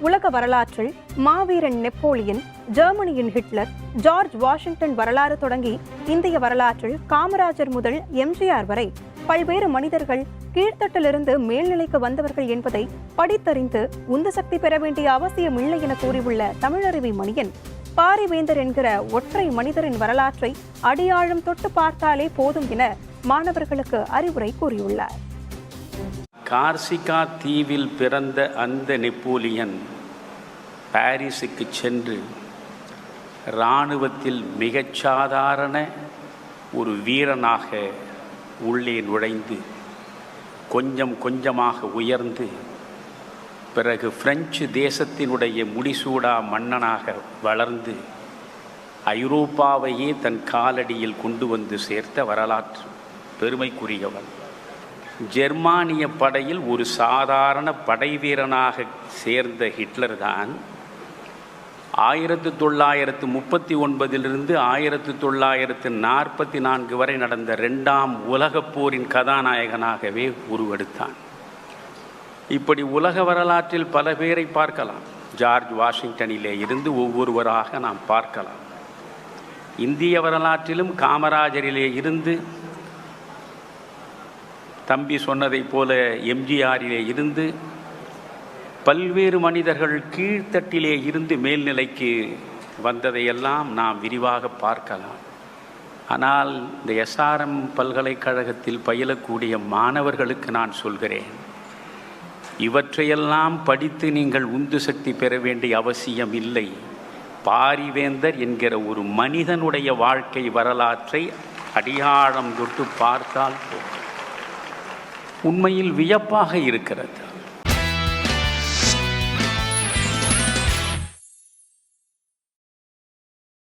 உலக வரலாற்றில் மாவீரன் நெப்போலியன் ஜெர்மனியின் ஹிட்லர் ஜார்ஜ் வாஷிங்டன் வரலாறு தொடங்கி இந்திய வரலாற்றில் காமராஜர் முதல் எம்ஜிஆர் வரை பல்வேறு மனிதர்கள் கீழ்த்தட்டிலிருந்து மேல்நிலைக்கு வந்தவர்கள் என்பதை படித்தறிந்து உந்து சக்தி பெற வேண்டிய அவசியம் இல்லை என கூறியுள்ள தமிழருவி மணியன் பாரிவேந்தர் என்கிற ஒற்றை மனிதரின் வரலாற்றை அடியாழம் தொட்டு பார்த்தாலே போதும் என மாணவர்களுக்கு அறிவுரை கூறியுள்ளார். கார்சிகா தீவில் பிறந்த அந்த நெப்போலியன் பாரிஸுக்கு சென்று இராணுவத்தில் மிகச்சாதாரண ஒரு வீரனாக உள்ளே நுழைந்து கொஞ்சம் கொஞ்சமாக உயர்ந்து பிறகு பிரெஞ்சு தேசத்தினுடைய முடிசூடா மன்னனாக வளர்ந்து ஐரோப்பாவையே தன் காலடியில் கொண்டு வந்து சேர்த்த வரலாற்று பெருமைக்குரியவன். ஜெர்மானிய படையில் ஒரு சாதாரண படை வீரனாக சேர்ந்த ஹிட்லர் தான். ஆயிரத்து தொள்ளாயிரத்து முப்பத்தி ஒன்பதிலிருந்து ஆயிரத்து தொள்ளாயிரத்து நாற்பத்தி நான்கு வரை நடந்த ரெண்டாம் உலகப் போரின் கதாநாயகனாகவே உருவெடுத்தான். இப்படி உலக வரலாற்றில் பல பேரை பார்க்கலாம். ஜார்ஜ் வாஷிங்டனிலே இருந்து ஒவ்வொருவராக நாம் பார்க்கலாம். இந்திய வரலாற்றிலும் காமராஜரிலே இருந்து தம்பி சொன்னதைப் போல எம்ஜிஆரிலே இருந்து பல்வேறு மனிதர்கள் கீழ்த்தட்டிலே இருந்து மேல்நிலைக்கு வந்ததையெல்லாம் நாம் விரிவாக பார்க்கலாம். ஆனால் இந்த எஸ்ஆர்எம் பல்கலைக்கழகத்தில் பயிலக்கூடிய மாணவர்களுக்கு நான் சொல்கிறேன் இவற்றையெல்லாம் படித்து நீங்கள் உந்து சக்தி பெற வேண்டிய அவசியம் இல்லை. பாரிவேந்தர் என்கிற ஒரு மனிதனுடைய வாழ்க்கை வரலாற்றை அடியாழம் தொட்டு பார்த்தால் போதும். உண்மையில் வியப்பாக இருக்கிறது.